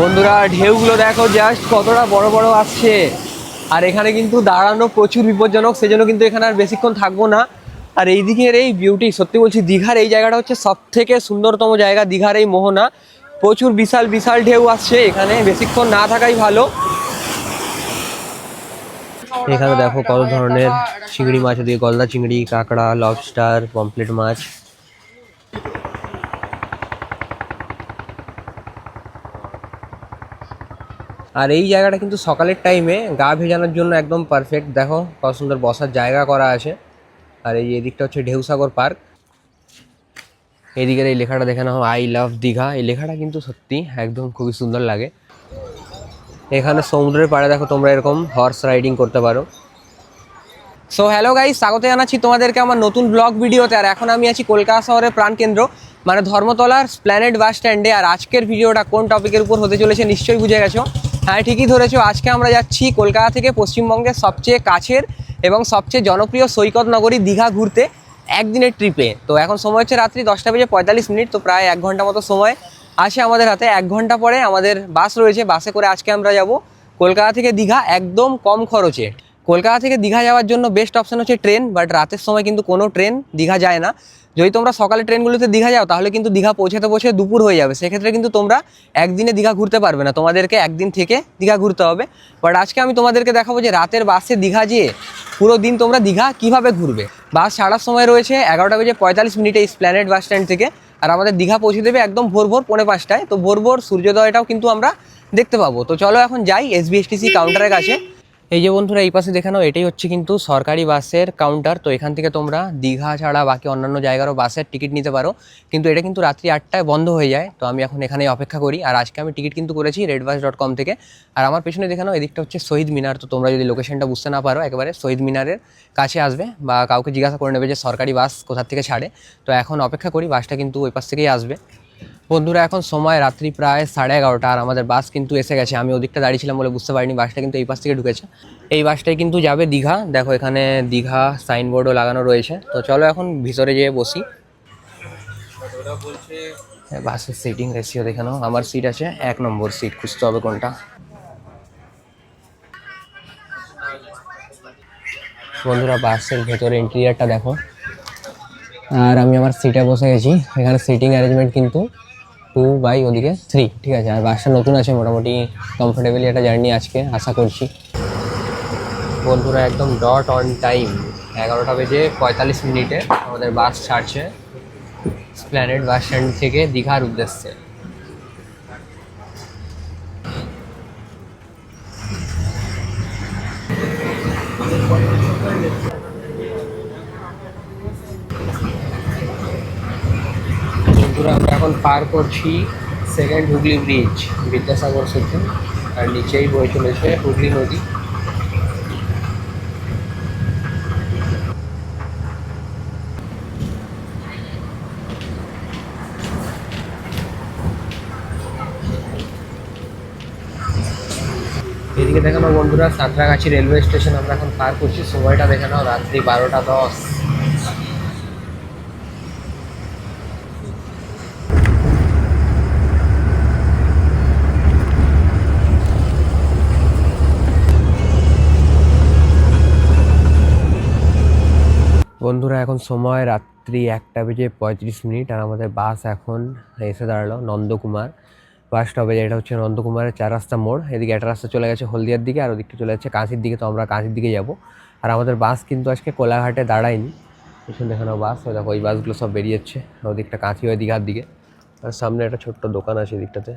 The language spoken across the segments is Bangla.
বন্ধুরা, ঢেউগুলো দেখো জাস্ট কতটা বড় বড় আসছে। আর এখানে কিন্তু দাঁড়ানো প্রচুর বিপজ্জনক, সেজন্য কিন্তু এখানে আর বেশিক্ষণ থাকব না। আর এই দিকের এই বিউটি সত্যি বলছি, দীঘার এই জায়গাটা হচ্ছে সব থেকে সুন্দরতম জায়গা, দীঘার এই মোহনা। প্রচুর বিশাল বিশাল ঢেউ আসছে এখানে, বেশিক্ষণ না থাকাই ভালো। এখানে দেখো কত ধরনের চিংড়ি মাছ, ওদিকে গলদা চিংড়ি, কাঁকড়া লবস্টার পমপ্লেট মাছ। আর এই জায়গাটা কিন্তু সকালের টাইমে গা ভেজানোর জন্য একদম পারফেক্ট দেখো, কত সুন্দর বসার জায়গা করা আছে। আর এই এদিকটা হচ্ছে ঢেউসাগর পার্ক এদিকের এই লেখাটা দেখে নাও আই লাভ দীঘা। এই লেখাটা কিন্তু সত্যি একদম খুবই সুন্দর লাগে। এখানে সমুদ্রের পাড়ে দেখো তোমরা এরকম হর্স রাইডিং করতে পারো। সো হ্যালো গাইস স্বাগত জানাচ্ছি তোমাদেরকে আমার নতুন ব্লগ ভিডিওতে। আর এখন আমি আছি কলকাতা শহরের প্রাণকেন্দ্র মানে ধর্মতলার স্প্ল্যানেড বাস স্ট্যান্ডে আর আজকের ভিডিওটা কোন টপিকের উপর হতে চলেছে নিশ্চয়ই বুঝে গেছো। হ্যাঁ ঠিকই ধরেছো। আজকে আমরা যাচ্ছি কলকাতা থেকে পশ্চিমবঙ্গের সবচেয়ে কাছের এবং সবচেয়ে জনপ্রিয় সৈকত নগরী দীঘা ঘুরতে একদিনের ট্রিপে। তো এখন সময় হচ্ছে রাত্রি দশটা বেজে পঁয়তাল্লিশ মিনিট, তো প্রায় এক ঘণ্টা মতো সময় আছে আমাদের হাতে। এক ঘণ্টা পরে আমাদের বাস রয়েছে, বাসে করে আজকে আমরা যাব কলকাতা থেকে দীঘা একদম কম খরচে। কলকাতা থেকে দীঘা যাওয়ার জন্য বেস্ট অপশন হচ্ছে ট্রেন বাট রাতের সময় কিন্তু কোনো ট্রেন দীঘা যায় না। যদি তোমরা সকালে ট্রেনগুলোতে দীঘা যাও, তাহলে কিন্তু দীঘা পৌঁছাতে পৌঁছে দুপুর হয়ে যাবে। সেক্ষেত্রে কিন্তু তোমরা একদিনে দীঘা ঘুরতে পারবে না। তোমাদেরকে একদিন থেকে দীঘা ঘুরতে হবে। বাট আজকে আমি তোমাদেরকে দেখাবো যে রাতের বাসে দীঘা যেয়ে পুরো দিন তোমরা দীঘা কীভাবে ঘুরবে। বাস ছাড়ার সময় রয়েছে এগারোটা বেজে পঁয়তাল্লিশ মিনিটে স্প্ল্যানেড বাস স্ট্যান্ড থেকে। আর আমাদের দীঘা পৌঁছে দেবে একদম ভোর ভোর পৌনে পাঁচটায়। তো ভোর ভোর সূর্যোদয়টাও কিন্তু আমরা দেখতে পাবো। তো চলো এখন যাই এসবিএসটিসি কাউন্টারের কাছে। এই যে বন্ধুরা, এই পাশে দেখে নাও এটাই হচ্ছে কিন্তু সরকারি বাসের কাউন্টার তো এখান থেকে তোমরা দীঘা ছাড়া বাকি অন্যান্য জায়গারও বাসের টিকিট নিতে পারো। কিন্তু এটা কিন্তু রাত্রি আটটায় বন্ধ হয়ে যায়। তো আমি এখন এখানে অপেক্ষা করি। আর আজকে আমি টিকিট কিন্তু করেছি রেডবাস ডট কম থেকে। আর আমার পেছনে দেখে নাও এদিকটা হচ্ছে শহীদ মিনার। তো তোমরা যদি লোকেশনটা বুঝতে না পারো, একেবারে শহীদ মিনারের কাছে আসবে বা কাউকে জিজ্ঞাসা করে নেবে যে সরকারি বাস কোথার থেকে ছাড়ে। তো এখন অপেক্ষা করি, বাসটা কিন্তু ওই পাশ থেকেই আসবে। বন্ধুরা, এখন সময় রাত্রি প্রায় সাড়ে এগারোটা আর আমাদের বাস কিন্তু এসে গেছে। আমি ওদিকটা দাঁড়িয়েছিলাম বলে বুঝতে পারিনি বাসটা কিন্তু এই পাশ থেকে ঢুকেছে। এই বাসটাই কিন্তু যাবে দীঘা। দেখো এখানে দীঘা সাইনবোর্ডও লাগানো রয়েছে। তো চলো এখন ভিতরে যেয়ে বসি। বাসের সিটিং রেশিও দেখে নাও। আমার সিট আছে এক নম্বর সিট খুঁজতে হবে কোনটা। বন্ধুরা, বাসের ভেতরে ইন্টেরিয়ারটা দেখো। আর আমি আমার সিটে বসে গেছি। এখানে সিটিং অ্যারেঞ্জমেন্ট কিন্তু টু বাই ওদিকে থ্রি ঠিক আছে? আর বাসটা নতুন আছে, মোটামুটি কমফোর্টেবলি একটা জার্নি আজকে, আশা করছি। বন্ধুরা, একদম ডট অন টাইম এগারোটা বেজে পঁয়তাল্লিশ মিনিটে আমাদের বাস ছাড়ছে। স্প্ল্যানেড বাস স্ট্যান্ড থেকে দীঘার উদ্দেশ্যে বন্ধুরা আমরা এখন পার করছি সেকেন্ড হুগলি ব্রিজ, বিদ্যাসাগর সেতু আর নিচেই বয়ে চলেছে হুগলি নদী। এদিকে দেখে নাও বন্ধুরা, সাঁতরাগাছি রেলওয়ে স্টেশন আমরা এখন পার করছি। সময়টা দেখে নাও, রাত্রি বারোটা দশ। বন্ধুরা, এখন সময় রাত্রি একটা বেজে পঁয়ত্রিশ মিনিট আর আমাদের বাস এখন এসে দাঁড়াল নন্দকুমার বাস স্টপেজ এটা হচ্ছে নন্দকুমারের চার রাস্তা মোড়। এদিকে একটা রাস্তা চলে গেছে হলদিয়ার দিকে আর ওদিকটা চলে যাচ্ছে কাঁচির দিকে। তো আমরা কাঁচির দিকে যাব। আর আমাদের বাস কিন্তু আজকে কোলাঘাটে দাঁড়ায়নি। পেছন দেখানো বাস। ওই দেখো, ওই বাসগুলো সব বেরিয়েছে ওদিকটা কাঁচি হয় দীঘার দিকে। আর সামনে একটা ছোট্ট দোকান আছে এদিকটাতে।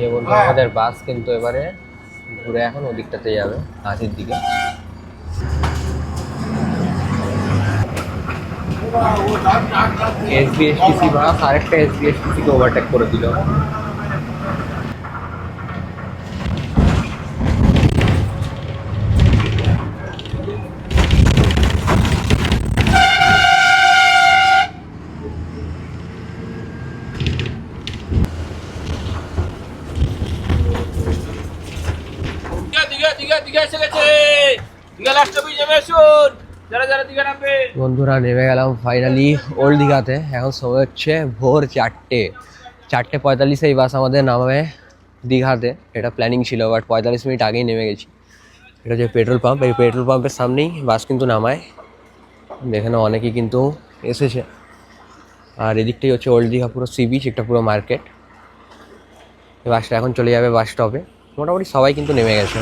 এই বলব আমাদের বাস কিন্তু এবারে ঘুরে এখন ওদিকটাতে যাবে কাঁচির দিকে এসবিএসটিসি বাস আরেকটা এসবিএসটিসিকে ওভারটেক করে দিল দীঘা দীঘা দীঘা দীঘা এসে গেছে দীঘা লাস্ট অফিস যাবে শুন যারা যারা দীঘা নামতে বন্ধুরা, নেমে গেলাম ফাইনালি ওল্ড দীঘাতে। এখন সময় হচ্ছে ভোর চারটে। চারটে পঁয়তাল্লিশে এই বাস আমাদের নামে দীঘাতে। এটা প্ল্যানিং ছিল বাট পঁয়তাল্লিশ মিনিট আগেই নেমে গেছি। এটা হচ্ছে পেট্রোল পাম্প এই পেট্রোল পাম্পের সামনেই বাস কিন্তু নামায়। এখানে অনেকেই কিন্তু এসেছে। আর এদিকটাই হচ্ছে ওল্ড দীঘা, পুরো সি বিচ একটা পুরো মার্কেট বাসটা এখন চলে যাবে বাস স্টপে মোটামুটি সবাই কিন্তু নেমে গেছে।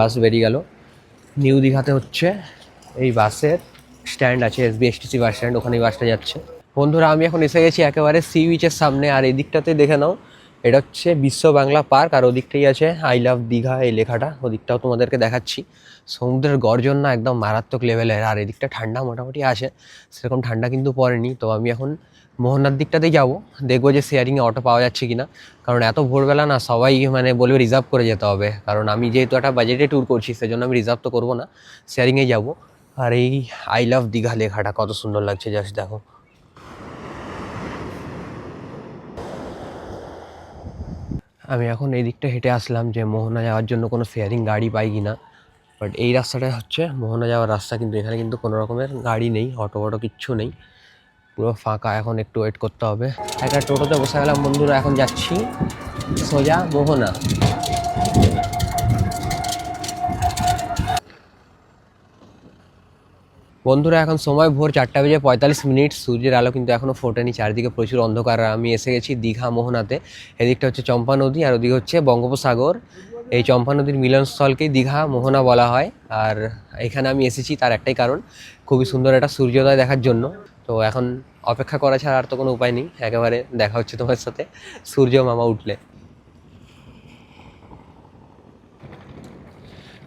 বাস বেরিয়ে গেল। নিউ দীঘাতে হচ্ছে। এই বাসের স্ট্যান্ড আছে এস বিএসটিসি বাস স্ট্যান্ড, ওখানে বাসটা যাচ্ছে। বন্ধুরা, আমি এখন এসে গেছি একেবারে সি বিচের সামনে। আর এই দিকটাতে দেখে নাও এটা হচ্ছে বিশ্ব বাংলা পার্ক, আর ওদিকটাই আছে আই লাভ দীঘা এই লেখাটা। ওদিকটাও তোমাদেরকে দেখাচ্ছি। সমুদ্রের গর্জন না একদম মারাত্মক লেভেলের আর এদিকটা ঠান্ডা মোটামুটি আছে। সেরকম ঠান্ডা কিন্তু পড়েনি। তো আমি এখন মোহনার দিকটাতেই যাব। দেখব যে শেয়ারিংয়ে অটো পাওয়া যাচ্ছে কি না কারণ এত ভোরবেলা না সবাই মানে বলবে রিজার্ভ করে যেতে হবে। কারণ আমি যেহেতু একটা বাজেটে ট্যুর করছি, সেজন্য আমি রিজার্ভ তো করব না। শেয়ারিংয়ে যাব। আর এই আই লাভ দীঘা লেখাটা কত সুন্দর লাগছে জাস্ট দেখো। আমি এখন এই দিকটা হেঁটে আসলাম যে মোহনা যাওয়ার জন্য কোনো ফেয়ারিং গাড়ি পাই কি না বাট এই রাস্তাটা হচ্ছে মোহনা যাওয়ার রাস্তা, কিন্তু এখানে কিন্তু কোনো রকমের গাড়ি নেই অটো অটো কিচ্ছু নেই। পুরো ফাঁকা, এখন একটু ওয়েট করতে হবে। একটা টোটোতে বসে গেলাম, বন্ধুরা, এখন যাচ্ছি সোজা মোহনা। বন্ধুরা, এখন সময় ভোর চারটা বেজে পঁয়তাল্লিশ মিনিট। সূর্যের আলো কিন্তু এখনও ফোটেনি, চারিদিকে প্রচুর অন্ধকার। আমি এসে গেছি দীঘা মোহনাতে। এদিকটা হচ্ছে চম্পা নদী আর ওদিকে হচ্ছে বঙ্গোপসাগর। এই চম্পা নদীর মিলনস্থলকেই দীঘা মোহনা বলা হয়। আর এখানে আমি এসেছি তার একটাই কারণ, খুবই সুন্দর একটা সূর্যোদয় দেখার জন্য। তো এখন অপেক্ষা করা ছাড়া আর তো কোনো উপায় নেই। একেবারে দেখা হচ্ছে তোমার সাথে। সূর্য মামা উঠলে।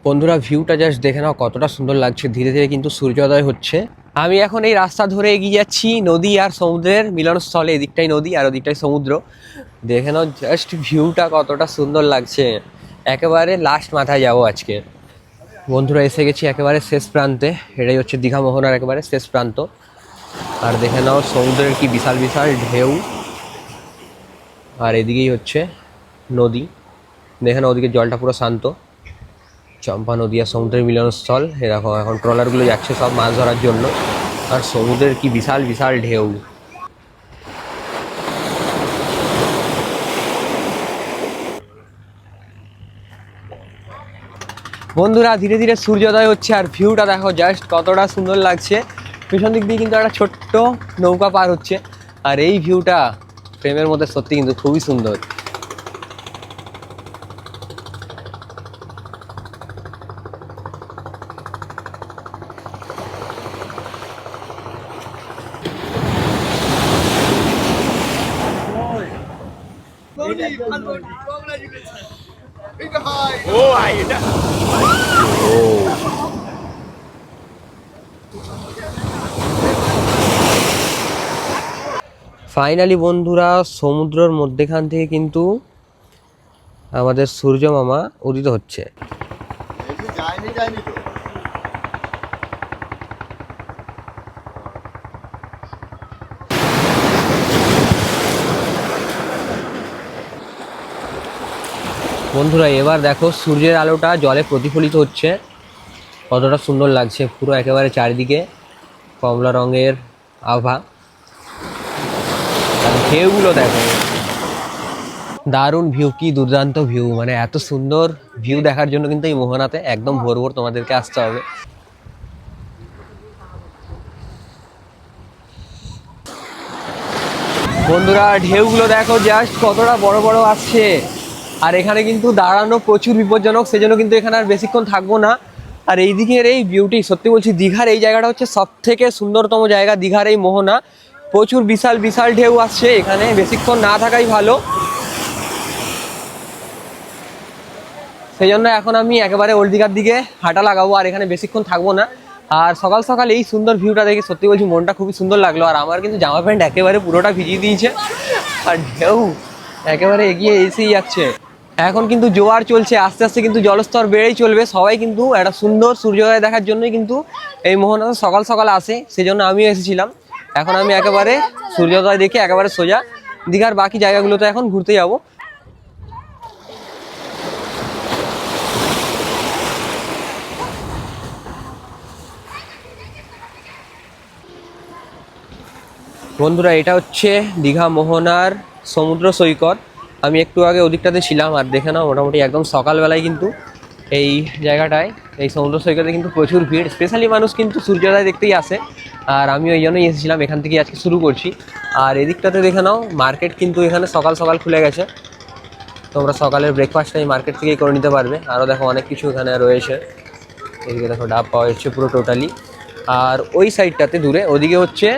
বন্ধুরা ভিউটা জাস্ট দেখে নাও, কতটা সুন্দর লাগছে। ধীরে ধীরে কিন্তু সূর্যোদয় হচ্ছে। আমি এখন এই রাস্তা ধরে এগিয়ে যাচ্ছি, নদী আর সমুদ্রের মিলনস্থলে। এদিকটাই নদী আর ওদিকটাই সমুদ্র। দেখে নাও জাস্ট ভিউটা কতটা সুন্দর লাগছে। একেবারে লাস্ট মাথায় যাব আজকে। বন্ধুরা, এসে গেছি একেবারে শেষ প্রান্তে। এটাই হচ্ছে দীঘা মোহনার একেবারে শেষ প্রান্ত। আর দেখে নাও, সমুদ্রের কি বিশাল বিশাল ঢেউ। আর এদিকেই হচ্ছে নদী। দেখে নাও, ওদিকে জলটা পুরো শান্ত। চম্পা নদী আর সমুদ্রের মিলনস্থল এরকম এখন ট্রলারগুলো যাচ্ছে সব মাছ ধরার জন্য। আর সমুদ্রের কি বিশাল বিশাল ঢেউ। বন্ধুরা, ধীরে ধীরে সূর্যোদয় হচ্ছে আর ভিউটা দেখো জাস্ট কতটা সুন্দর লাগছে। পেছন দিক দিয়ে কিন্তু একটা ছোট্ট নৌকা পার হচ্ছে। আর এই ভিউটা প্রেমের মধ্যে সত্যি কিন্তু খুবই সুন্দর। ফাইনালি বন্ধুরা সমুদ্রের মধ্যেখান থেকে কিন্তু আমাদের সূর্য মামা উদিত হচ্ছে। বন্ধুরা এবার দেখো সূর্যের আলোটা জলে প্রতিফলিত হচ্ছে। কতটা সুন্দর লাগছে পুরো একেবারে চারিদিকে কমলা রঙের আভা। ঢেউগুলো দেখো। দারুণ ভিউ, কি দুর্দান্ত ভিউ। মানে এত সুন্দর ভিউ দেখার জন্য কিন্তু এই মোহনাতে একদম ভোর ভোর তোমাদেরকে আসতে হবে। বন্ধুরা, ঢেউগুলো দেখো জাস্ট কতটা বড় বড় আসছে। আর এখানে কিন্তু দাঁড়ানো প্রচুর বিপজ্জনক, সেজন্য কিন্তু এখানে আর বেশিক্ষণ থাকব না। আর এই দিকের এই বিউটি সত্যি বলছি, দীঘার এই জায়গাটা হচ্ছে সব থেকে সুন্দরতম জায়গা, দীঘার এই মোহনা। প্রচুর বিশাল বিশাল ঢেউ আসছে এখানে, বেশিক্ষণ না থাকাই ভালো। সেই জন্য এখন আমি একেবারে ওল্ড দীঘার দিকে হাঁটা লাগাবো, আর এখানে বেশিক্ষণ থাকব না। আর সকাল সকাল এই সুন্দর ভিউটা দেখে সত্যি বলছি মনটা খুবই সুন্দর লাগল, আর আমার কিন্তু জামা প্যান্ট একেবারে পুরোটা ভিজিয়ে দিয়েছে। আর ঢেউ একেবারে এগিয়ে এসেই যাচ্ছে। এখন কিন্তু জোয়ার চলছে, আস্তে আস্তে কিন্তু জলস্তর বেড়েই চলবে। সবাই কিন্তু একটা সুন্দর সূর্যোদয় দেখার জন্যই কিন্তু এই মোহনা সকাল সকাল আসে সেই জন্য আমিও এসেছিলাম। এখন আমি একেবারে সূর্যোদয় দেখে একেবারে সোজা দীঘার বাকি জায়গাগুলোতে এখন ঘুরতে যাব। বন্ধুরা, এটা হচ্ছে দীঘা মোহনার সমুদ্র সৈকত। আমি একটু আগে ওদিকটাতে ছিলাম আর দেখে নাও, মোটামুটি একদম সকালবেলায় কিন্তু এই জায়গাটায়, এই সমুদ্র সৈকতে কিন্তু প্রচুর ভিড়। স্পেশালি মানুষ কিন্তু সূর্যোদয় দেখতেই আসে। আর আমি ওই জন্যই এসেছিলাম, এখান থেকে আজকে শুরু করছি। আর এদিকটাতে দেখে নাও মার্কেট কিন্তু এখানে সকাল সকাল খুলে গেছে। তোমরা সকালের ব্রেকফাস্টটা এই মার্কেট থেকেই করে নিতে পারবে। আরও দেখো অনেক কিছু এখানে রয়েছে। এদিকে দেখো, ডাব পাওয়া যাচ্ছে পুরো টোটালি আর ওই সাইডটাতে দূরে, ওদিকে হচ্ছে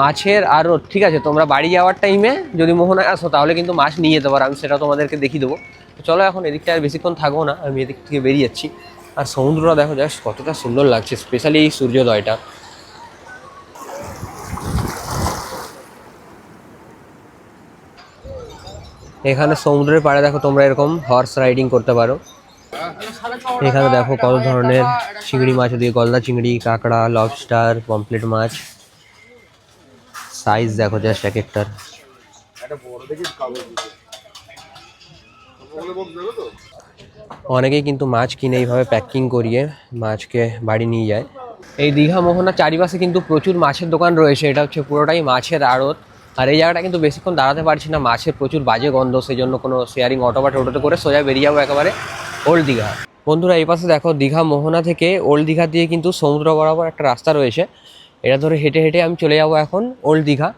মাছের আর ঠিক আছে, তোমরা বাড়ি যাওয়ার টাইমে যদি মোহনায় আসো, তাহলে কিন্তু মাছ নিয়ে যেতে পারো। আমি সেটা তোমাদেরকে দেখিয়ে দেবো। চলো এখন এদিকটা আর বেশিক্ষণ থাকব না, আমি এদিক থেকে বেরিয়ে যাচ্ছি। আর সমুদ্রটা দেখো জাস্ট কতটা সুন্দর লাগছে স্পেশালি এই সূর্যোদয়টা। এখানে সমুদ্রের পাড়ে দেখো তোমরা এরকম হর্স রাইডিং করতে পারো। এখানে দেখো কত ধরনের চিংড়ি মাছ দিয়ে গলদা চিংড়ি, কাঁকড়া লবস্টার পমপ্লেট মাছ। সাইজ দেখো জাস্ট এক একটার। অনেকেই কিন্তু মাছ কিনে এইভাবে প্যাকিং করিয়ে মাছকে বাড়ি নিয়ে যায়। এই দীঘা মোহনার চারিপাশে কিন্তু প্রচুর মাছের দোকান রয়েছে, এটা হচ্ছে পুরোটাই মাছের আড়ত। আর এই জায়গাটা কিন্তু বেশিক্ষণ দাঁড়াতে পারছি না। মাছের প্রচুর বাজে গন্ধ সেই জন্য কোনো শেয়ারিং অটো বা টোটোতে করে সোজা বেরিয়ে যাব একেবারে ওল্ড দীঘা বন্ধুরা, এই পাশে দেখো দীঘা মোহনা থেকে ওল্ড দীঘা দিয়ে কিন্তু সমুদ্র বরাবর একটা রাস্তা রয়েছে। এটা ধরে হেঁটে হেঁটে আমি চলে যাব এখন ওল্ড দীঘা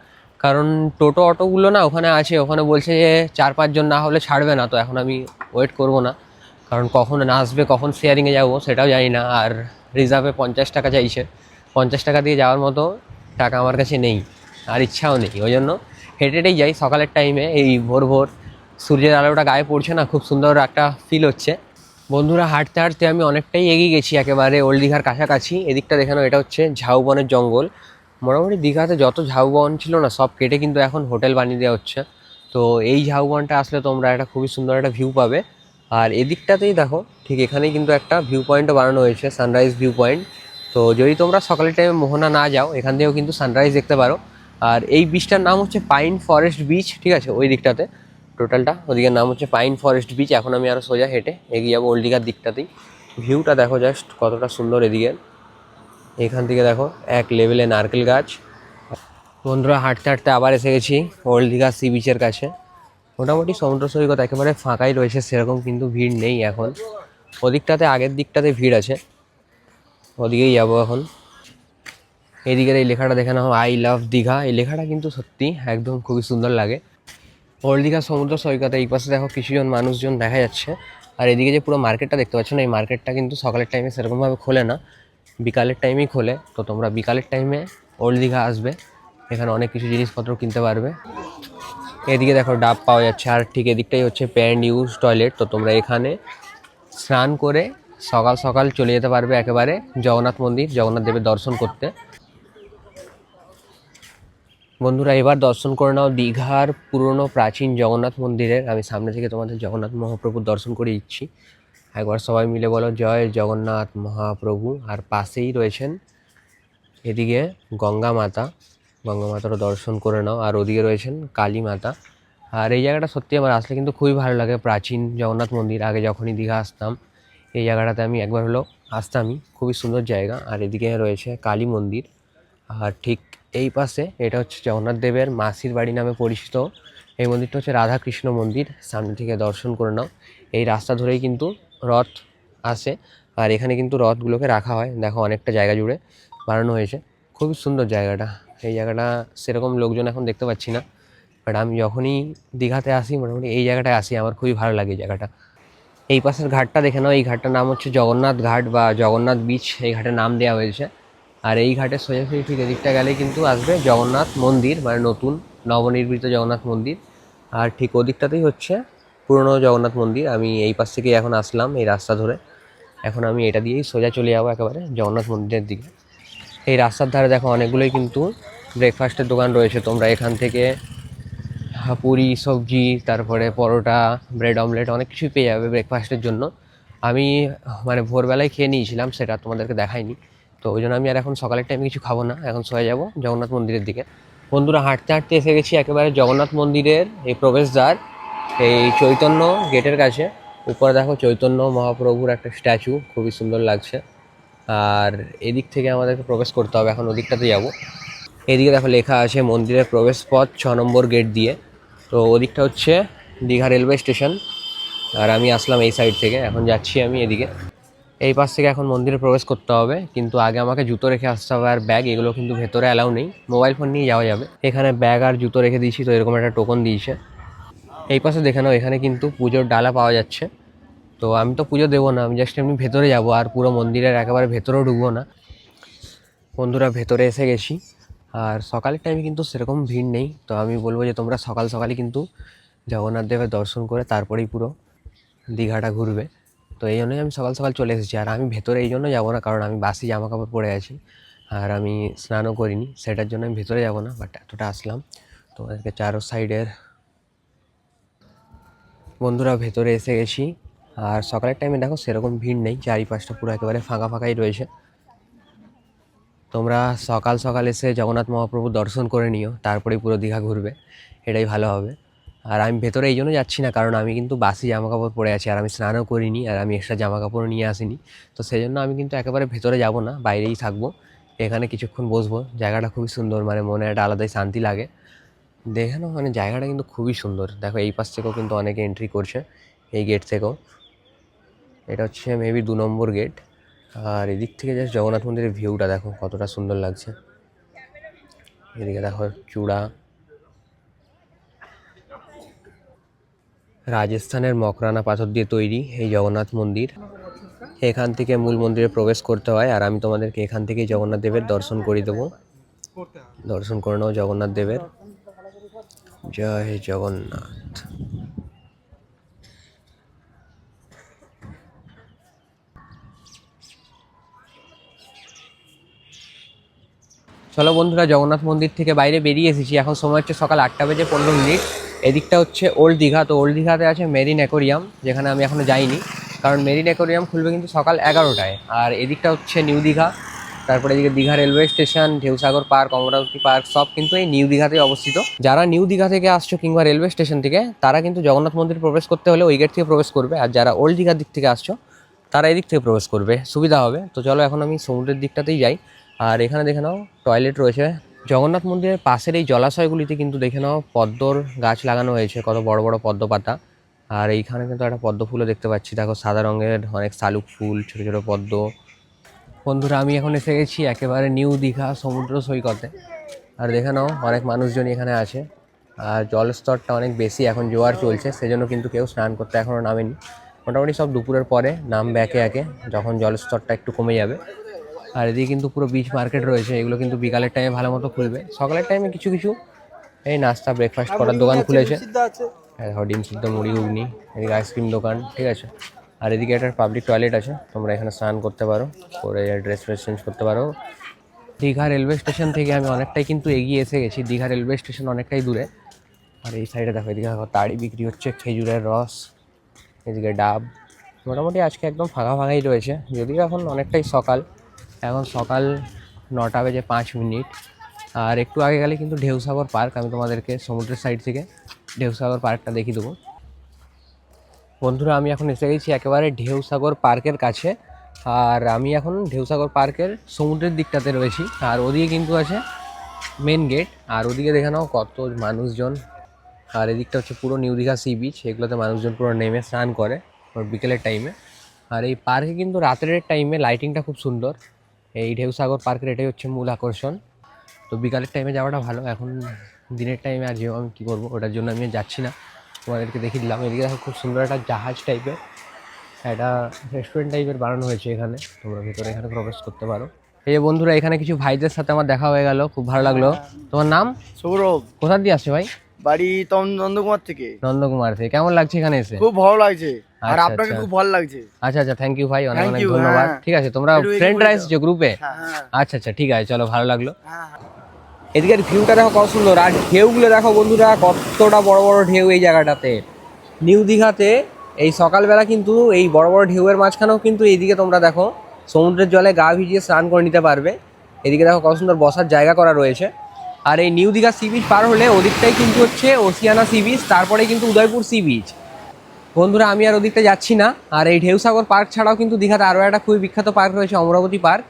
কারণ টোটো অটোগুলো না ওখানে আছে, ওখানে বলছে যে চার পাঁচজন না হলে ছাড়বে না, তো এখন আমি ওয়েট করব না। কারণ কখন না আসবে, কখন শেয়ারিংয়ে যাব সেটাও জানি না। আর রিজার্ভে পঞ্চাশ টাকা চাইছে। পঞ্চাশ টাকা দিয়ে যাওয়ার মতো টাকা আমার কাছে নেই। আর ইচ্ছাও নেই, ওই জন্য হেঁটে হেঁটেই যাই। সকালের টাইমে এই ভোর ভোর সূর্যের আলোটা গায়ে পড়ছে না, খুব সুন্দর একটা ফিল হচ্ছে। বন্ধুরা, হাঁটতে হাঁটতে আমি অনেকটাই এগিয়ে গেছি একেবারে ওল্ড দীঘার কাছাকাছি। এদিকটা দেখানো এটা হচ্ছে ঝাউবনের জঙ্গল। মোটামুটি দীঘাতে যত ঝাউবন ছিল না, সব কেটে কিন্তু এখন হোটেল বানিয়ে দেওয়া হচ্ছে। তো এই ঝাউবনটা আসলে তোমরা একটা খুবই সুন্দর একটা ভিউ পাবে। আর এদিকটাতেই দেখো, ঠিক এখানেই কিন্তু একটা ভিউ পয়েন্টও বানানো হয়েছে সানরাইজ ভিউ পয়েন্ট তো যদি তোমরা সকালের টাইমে মোহনা না যাও, এখান থেকেও কিন্তু সানরাইজ দেখতে পারো। আর এই বিচটার নাম হচ্ছে পাইন ফরেস্ট বিচ ঠিক আছে? ওই দিকটাতে টোটালটা ওদিকের নাম হচ্ছে পাইন ফরেস্ট বিচ এখন আমি আরও সোজা হেঁটে এগিয়ে যাব ওল্ড দীঘার দিকটাতেই। ভিউটা দেখো জাস্ট কতটা সুন্দর এদিকে। এখান থেকে দেখো এক লেভেলে নারকেল গাছ। বন্ধুরা, হাঁটতে হাঁটতে আবার এসে গেছি ওল্ড সি বিচের কাছে। মোটামুটি সমুদ্র সৈকত একেবারে ফাঁকাই রয়েছে, সেরকম কিন্তু ভিড় নেই এখন। ওদিকটাতে আগের দিকটাতে ভিড় আছে। ওদিকেই যাব এখন। এদিকের এই লেখাটা দেখে নাও আই লাভ দীঘা। এই লেখাটা কিন্তু সত্যি একদম খুবই সুন্দর লাগে। ওল্ড দীঘা সমুদ্র সৈকতে এই পাশে দেখো কিছুজন মানুষজন দেখা যাচ্ছে। আর এদিকে যে পুরো মার্কেটটা দেখতে পাচ্ছ না, এই মার্কেটটা কিন্তু সকালের টাইমে সেরকমভাবে খোলে না। বিকালের টাইমেই খোলে। তো তোমরা বিকালের টাইমে ওল্ড দীঘা আসবে। এখানে অনেক কিছু জিনিসপত্র কিনতে পারবে। এদিকে দেখো ডাব পাওয়া যাচ্ছে। আর ঠিক এদিকটাই হচ্ছে প্যান্ট ইউজ টয়লেট তো তোমরা এখানে স্নান করে সকাল সকাল চলে যেতে পারবে একেবারে জগন্নাথ মন্দির, জগন্নাথ দেবের দর্শন করতে। বন্ধুরা, এবার দর্শন করে নাও দীঘার পুরনো প্রাচীন জগন্নাথ মন্দিরের আমি সামনে থেকে তোমাদের জগন্নাথ মহাপ্রভুর দর্শন করে দিচ্ছি। একবার সবাই মিলে বলো, জয় জগন্নাথ মহাপ্রভু। আর পাশেই রয়েছেন এদিকে গঙ্গা মাতা। গঙ্গা মাতারও দর্শন করে নাও। আর ওদিকে রয়েছেন কালী মাতা। আর এই জায়গাটা সত্যি আমার আসলে কিন্তু খুবই ভালো লাগে, প্রাচীন জগন্নাথ মন্দির। আগে যখনই দীঘা আসতাম, এই জায়গাটাতে আমি একবার হলো আসতামই। খুবই সুন্দর জায়গা। আর এদিকে রয়েছে কালী মন্দির। আর ঠিক এই পাশে এটা হচ্ছে জগন্নাথ দেবের মাসির বাড়ি নামে পরিচিত। এই মন্দিরটা হচ্ছে রাধাকৃষ্ণ মন্দির, সামনে থেকে দর্শন করে নাও। এই রাস্তা ধরেই কিন্তু রথ আসে, আর এখানে কিন্তু রথগুলোকে রাখা হয়। দেখো অনেকটা জায়গা জুড়ে বানানো হয়েছে। খুবই সুন্দর জায়গাটা। এই জায়গাটা সেরকম লোকজন এখন দেখতে পাচ্ছি না। বাট আমি যখনই দীঘাতে আসি, মোটামুটি এই জায়গাটায় আসি, আমার খুবই ভালো লাগে এই জায়গাটা। এই পাশের ঘাটটা দেখে নাও। এই ঘাটটার নাম হচ্ছে জগন্নাথ ঘাট বা জগন্নাথ বিচ এই ঘাটের নাম দেওয়া হয়েছে। আর এই ঘাটে সোজাসুজি ঠিক এদিকটা গেলে কিন্তু আসবে জগন্নাথ মন্দির মানে নতুন নবনির্মিত জগন্নাথ মন্দির। আর ঠিক ওদিকটাতেই হচ্ছে পুরনো জগন্নাথ মন্দির। আমি এই পাশ থেকে এখন আসলাম এই রাস্তা ধরে। এখন আমি এটা দিয়েই সোজা চলে যাব একেবারে জগন্নাথ মন্দিরের দিকে। এই রাস্তার ধারে দেখো অনেকগুলোই কিন্তু ব্রেকফাস্টের দোকান রয়েছে। তোমরা এখান থেকে পুরি, সবজি, তারপরে পরোটা ব্রেড অমলেট অনেক কিছুই পেয়ে যাবে ব্রেকফাস্টের জন্য। আমি মানে ভোরবেলায় খেয়ে নিয়েছিলাম, সেটা তোমাদেরকে দেখাইনি। তো ওই জন্য আমি আর এখন সকালের টাইমে কিছু খাব না। এখন সোয়া যাব জগন্নাথ মন্দিরের দিকে। বন্ধুরা, হাঁটতে হাঁটতে এসে গেছি একেবারে জগন্নাথ মন্দিরের এই প্রবেশদ্বার, এই চৈতন্য গেটের কাছে। উপরে দেখো চৈতন্য মহাপ্রভুর একটা স্ট্যাচু খুবই সুন্দর লাগছে। আর এদিক থেকে আমাদেরকে প্রবেশ করতে হবে, এখন ওদিকটাতে যাব। এদিকে দেখো লেখা আছে, মন্দিরের প্রবেশ পথ ছ নম্বর গেট দিয়ে। তো ওদিকটা হচ্ছে দীঘা রেলওয়ে স্টেশন। আর আমি আসলাম এই সাইড থেকে, এখন যাচ্ছি আমি এদিকে। এই পাশ থেকে এখন মন্দিরে প্রবেশ করতে হবে, কিন্তু আগে আমাকে জুতো রেখে আসতে হবে আর ব্যাগ এগুলো কিন্তু ভেতরে অ্যালাউ নেই। মোবাইল ফোন নিয়ে যাওয়া যাবে। এখানে ব্যাগ আর জুতো রেখে দিয়েছি, তো এরকম একটা টোকন দিয়েছে। এই পাশে দেখে নাও, এখানে কিন্তু পুজোর ডালা পাওয়া যাচ্ছে। তো আমি তো পুজো দেবো না, আমি জাস্ট এমনি ভেতরে যাব, আর পুরো মন্দিরের একেবারে ভেতরেও ঢুকবো না। বন্ধুরা, ভেতরে এসে গেছি। আর সকালের টাইমে কিন্তু সেরকম ভিড় নেই, তো আমি বলব যে তোমরা সকাল সকালই কিন্তু জগন্নাথ দেবের দর্শন করে তারপরেই পুরো দীঘাটা ঘুরবে। তো এই জন্যই আমি সকাল সকাল চলে এসেছি। আর আমি ভেতরে এই জন্য যাব না, কারণ আমি বাসি জামা কাপড় পরে আছি। আর আমি স্নানও করিনি, সেটার জন্য আমি ভেতরে যাব না বাট এতটা আসলাম। তোমাদেরকে চারো সাইডের বন্ধুরা ভেতরে এসে গেছি। আর সকালের টাইমে দেখো সেরকম ভিড় নেই, চারিপাশটা পুরো একেবারে ফাঁকা ফাঁকাই রয়েছে। তোমরা সকাল সকাল এসে জগন্নাথ মহাপ্রভু দর্শন করে নিও, তারপরেই পুরো দীঘা ঘুরবে, এটাই ভালো হবে। আর আমি ভেতরে এই জন্য যাচ্ছি না, কারণ আমি কিন্তু বাসি জামা কাপড় পরে আছি আর আমি স্নানও করিনি আর আমি এক্সট্রা জামা কাপড় নিয়ে আসিনি। তো সেই জন্য আমি কিন্তু একেবারে ভেতরে যাব না, বাইরেই থাকব, এখানে কিছুক্ষণ বসবো। জায়গাটা খুবই সুন্দর মানে মনে একটা আলাদাই শান্তি লাগে। দেখে না মানে জায়গাটা কিন্তু খুবই সুন্দর। দেখো এই পাশ থেকেও কিন্তু অনেকে এন্ট্রি করছে, এই গেট থেকেও। এটা হচ্ছে মেবি দু নম্বর গেট আর এদিক থেকে জাস্ট জগন্নাথ মন্দিরের ভিউটা দেখো কতটা সুন্দর লাগছে। এদিকে দেখো চূড়া রাজস্থানের মকরানা পাথর দিয়ে তৈরি এই জগন্নাথ মন্দির। এখান থেকে মূল মন্দিরে প্রবেশ করতে হয় আর আমি তোমাদেরকে এখান থেকেই জগন্নাথ দেবের দর্শন করিয়ে দেবো। দর্শন করে নাও জগন্নাথ দেবের। জয় জগন্নাথ। চলো বন্ধুরা, জগন্নাথ মন্দির থেকে বাইরে বেরিয়ে এসেছি। এখন সময় হচ্ছে সকাল আটটা বেজে পনেরো মিনিট। এদিকটা হচ্ছে ওল্ড দীঘা তো ওল্ড দীঘাতে আছে মেরিন অ্যাকোরিয়াম যেখানে আমি এখনও যাইনি। কারণ মেরিন অ্যাকোরিয়াম খুলবে কিন্তু সকাল এগারোটায়। আর এদিকটা হচ্ছে নিউ দীঘা তারপরে এদিকে Digha railway station Dheusagar park Amarabati park সব কিন্তু এই নিউ দীঘাতেই অবস্থিত। যারা নিউ দীঘা থেকে আসছো কিংবা রেলওয়ে স্টেশন থেকে, তারা কিন্তু জগন্নাথ মন্দির প্রবেশ করতে হলে ওই গেট থেকে প্রবেশ করবে। আর যারা ওল্ড দীঘার দিক থেকে আসছো, তারা এদিক থেকে প্রবেশ করবে। সুবিধা হবে। তো চলো এখন আমি সমুদ্রের দিকটাতেই যাই। আর এখানে দেখে নাও টয়লেট রয়েছে। জগন্নাথ মন্দিরের পাশের এই জলাশয়গুলিতে কিন্তু দেখে নাও পদ্মর গাছ লাগানো হয়েছে, কত বড় বড় পদ্ম পাতা। আর এইখানে কিন্তু একটা পদ্ম ফুলও দেখতে পাচ্ছি, দেখো সাদা রঙের অনেক শালুক ফুল, ছোটো ছোটো পদ্ম। বন্ধুরা, আমি এখন এসে গেছি একেবারে নিউ দীঘা সমুদ্র সৈকতে। আর দেখে নাও অনেক মানুষজন এখানে আছে। আর জলস্তরটা অনেক বেশি, এখন জোয়ার চলছে, সেজন্য কিন্তু কেউ স্নান করতে এখনও নামেনি। মোটামুটি সব দুপুরের পরে নামবে একে একে, যখন জলস্তরটা একটু কমে যাবে। আর এদিকে কিন্তু পুরো বিচ মার্কেট রয়েছে এগুলো কিন্তু বিকালের টাইমে ভালো মতো খুলবে। সকালের টাইমে কিছু কিছু এই নাস্তা ব্রেকফাস্ট করার দোকান খুলেছে। হ্যাঁ দেখো ডিম সিদ্ধ মুড়ি ঘুগনি এদিকে আইসক্রিম দোকান ঠিক আছে? আর এদিকে একটা পাবলিক টয়লেট আছে তোমরা এখানে স্নান করতে পারো করে ড্রেস ফ্রেস চেঞ্জ করতে পারো। দীঘা রেলওয়ে স্টেশন থেকে আমি অনেকটাই কিন্তু এগিয়ে এসে গেছি দীঘা রেলওয়ে স্টেশন অনেকটাই দূরে। আর এই সাইডে দেখো এদিকে তাড়ি বিক্রি হচ্ছে খেজুরের রস এদিকে ডাব। মোটামুটি আজকে একদম ফাঁকা ফাঁকাই রয়েছে যদিও এখন অনেকটাই সকাল। এখন সকাল নটা বেজে পাঁচ মিনিট। আর একটু আগে গেলে কিন্তু ঢেউসাগর পার্ক, আমি তোমাদেরকে সমুদ্রের সাইড থেকে ঢেউসাগর পার্কটা দেখিয়ে দেবো। বন্ধুরা, আমি এখন এসে গেছি একেবারে ঢেউসাগর পার্কের কাছে, আর আমি এখন ঢেউসাগর পার্কের সমুদ্রের দিকটাতে রয়েছি। আর ওদিকে কিন্তু আছে মেন গেট আর ওদিকে দেখে নাও কত মানুষজন। আর এদিকটা হচ্ছে পুরো নিউ দীঘা সি বিচ এগুলোতে মানুষজন পুরো নেমে স্নান করে বিকেলের টাইমে আর এই পার্কে কিন্তু রাতের টাইমে লাইটিংটা খুব সুন্দর। এই ঢেউসাগর পার্কের এটাই হচ্ছে মূল আকর্ষণ। তো বিকালের টাইমে যাওয়াটা ভালো এখন দিনের টাইমে আর যেও আমি কী করব ওটার জন্য আমি যাচ্ছি না। তোমাদেরকে দেখিয়ে দিলাম এদিকে দেখো খুব সুন্দর একটা জাহাজ টাইপের একটা রেস্টুরেন্ট টাইপের বানানো হয়েছে এখানে। তোমরা ভেতরে এখানে প্রবেশ করতে পারো। এই যে বন্ধুরা এখানে কিছু ভাইদের সাথে আমার দেখা হয়ে গেল খুব ভালো লাগল। তোমার নাম? সৌরভ। কোথা দিয়ে আসছে ভাই? বাড়ি তম নন্দকুমার থেকে। নন্দকুমার থেকে। কেমন লাগছে এখানে এসে? খুব ভালো লাগছে। আর আচ্ছা, আপনাকে আচ্ছা। খুব ভালো লাগছে। আচ্ছা আচ্ছা থ্যাংক ইউ ভাই অনেক অনেক ধন্যবাদ। হ্যাঁ। ঠিক আছে তোমরা ফ্রেন্ডরা বলে এসেছ গ্রুপে হ্যাঁ আচ্ছা আচ্ছা ঠিক আছে চলো ভালো লাগল। হ্যাঁ এদিকের ভিউটা দেখো কত সুন্দর আর ঢেউগুলো দেখো বন্ধুরা কতটা বড় বড় ঢেউ এই জায়গাটাতে। নিউ দীঘাতে এই সকালবেলা কিন্তু এই বড় বড় ঢেউয়ের মাঝখানেও কিন্তু এইদিকে তোমরা দেখো সমুদ্রের জলে গা ভিজিয়ে স্নান করে নিতে পারবে। এদিকে দেখো কত সুন্দর বসার জায়গা করা রয়েছে। আর এই নিউ দীঘা সি বিচ পার হলে ওদিকটাই কিন্তু হচ্ছে ওসিয়ানা সি বিচ তারপরে কিন্তু উদয়পুর সি বিচ বন্ধুরা, আমি আর ওদিকটা যাচ্ছি না। আর এই ঢেউসাগর পার্ক ছাড়াও কিন্তু দীঘাতে আরও একটা খুবই বিখ্যাত পার্ক রয়েছে, অমরাবতী পার্ক।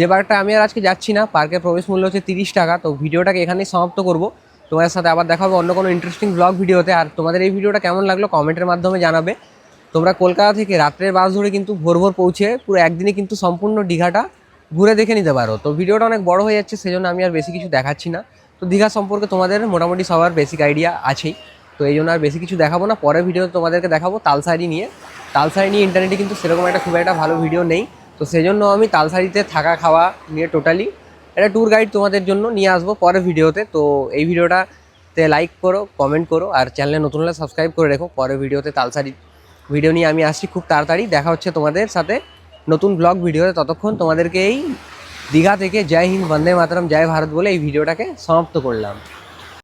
যে পার্কটা আমি আর আজকে যাচ্ছি না, পার্কের প্রবেশ মূল্য হচ্ছে তিরিশ টাকা। তো ভিডিওটাকে এখানেই সমাপ্ত করব। তোমাদের সাথে আবার দেখা হবে অন্য কোনো ইন্টারেস্টিং ব্লগ ভিডিওতে। আর তোমাদের এই ভিডিওটা কেমন লাগল কমেন্টের মাধ্যমে জানাবে। তোমরা কলকাতা থেকে রাত্রের বাস ধরে কিন্তু ভোর ভোর পৌঁছে পুরো একদিনে কিন্তু সম্পূর্ণ দীঘাটা ঘুরে দেখে নিতে পারো। তো ভিডিওটা অনেক বড় হয়ে যাচ্ছে, সেজন্য আমি আর বেশি কিছু দেখাচ্ছি না। তো দীঘা সম্পর্কে তোমাদের মোটামুটি সবার বেসিক আইডিয়া আছেই। তো এই জন্য আর বেশি কিছু দেখাবো না। পরের ভিডিও তোমাদেরকে দেখাবো তালসারি নিয়ে। তালসারি নিয়ে ইন্টারনেটে কিন্তু সেরকম একটা খুব একটা ভালো ভিডিও নেই। তো সেজন্য আমি তালসারিতে থাকা খাওয়া নিয়ে টোটালি একটা ট্যুর গাইড তোমাদের জন্য নিয়ে আসব পরের ভিডিওতে তো। এই ভিডিওটাতে লাইক করো কমেন্ট করো, আর চ্যানেলে নতুন হলে সাবস্ক্রাইব করে রেখো। পরের ভিডিওতে তালসারি ভিডিও নিয়ে আমি আসছি খুব তাড়াতাড়ি। দেখা হচ্ছে তোমাদের সাথে নতুন ব্লগ ভিডিওতে ততক্ষণ তোমাদেরকে এই দীঘা থেকে জয় হিন্দ, বন্দে মাতরম, জয় ভারত বলে এই ভিডিওটাকে সমাপ্ত করলাম।